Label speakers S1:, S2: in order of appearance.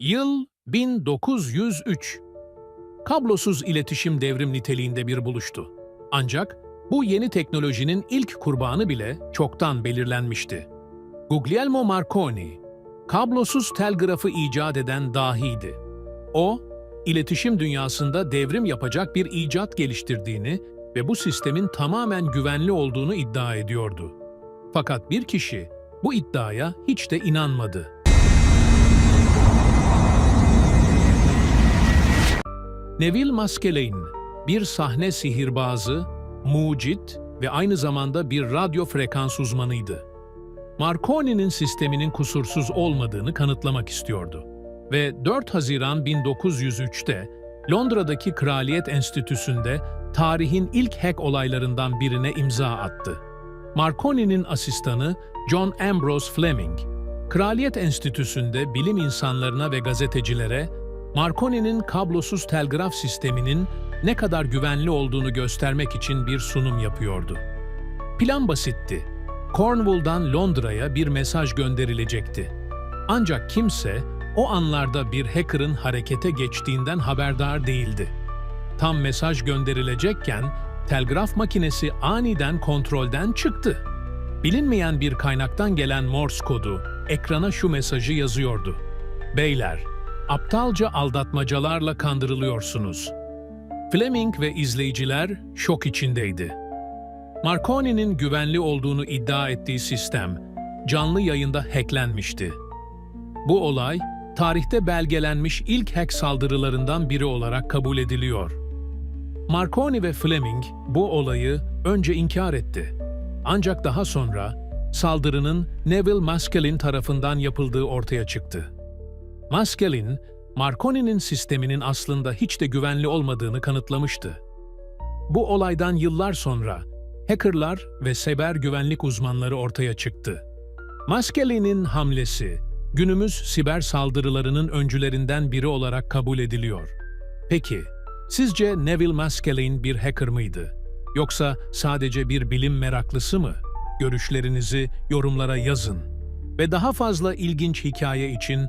S1: Yıl 1903. Kablosuz iletişim devrim niteliğinde bir buluştu. Ancak bu yeni teknolojinin ilk kurbanı bile çoktan belirlenmişti. Guglielmo Marconi, kablosuz telgrafı icat eden dahiydi. O, iletişim dünyasında devrim yapacak bir icat geliştirdiğini ve bu sistemin tamamen güvenli olduğunu iddia ediyordu. Fakat bir kişi bu iddiaya hiç de inanmadı. Neville Maskelyne, bir sahne sihirbazı, mucit ve aynı zamanda bir radyo frekans uzmanıydı. Marconi'nin sisteminin kusursuz olmadığını kanıtlamak istiyordu. Ve 4 Haziran 1903'te Londra'daki Kraliyet Enstitüsü'nde tarihin ilk hack olaylarından birine imza attı. Marconi'nin asistanı John Ambrose Fleming, Kraliyet Enstitüsü'nde bilim insanlarına ve gazetecilere Marconi'nin kablosuz telgraf sisteminin ne kadar güvenli olduğunu göstermek için bir sunum yapıyordu. Plan basitti. Cornwall'dan Londra'ya bir mesaj gönderilecekti. Ancak kimse o anlarda bir hacker'ın harekete geçtiğinden haberdar değildi. Tam mesaj gönderilecekken telgraf makinesi aniden kontrolden çıktı. Bilinmeyen bir kaynaktan gelen Morse kodu ekrana şu mesajı yazıyordu. Beyler, aptalca aldatmacalarla kandırılıyorsunuz. Fleming ve izleyiciler şok içindeydi. Marconi'nin güvenli olduğunu iddia ettiği sistem canlı yayında hacklenmişti. Bu olay, tarihte belgelenmiş ilk hack saldırılarından biri olarak kabul ediliyor. Marconi ve Fleming bu olayı önce inkar etti. Ancak daha sonra saldırının Neville Maskelyne tarafından yapıldığı ortaya çıktı. Maskelyne, Marconi'nin sisteminin aslında hiç de güvenli olmadığını kanıtlamıştı. Bu olaydan yıllar sonra hackerlar ve siber güvenlik uzmanları ortaya çıktı. Maskelyne'in hamlesi günümüz siber saldırılarının öncülerinden biri olarak kabul ediliyor. Peki, sizce Neville Maskelyne bir hacker mıydı? Yoksa sadece bir bilim meraklısı mı? Görüşlerinizi yorumlara yazın. Ve daha fazla ilginç hikaye için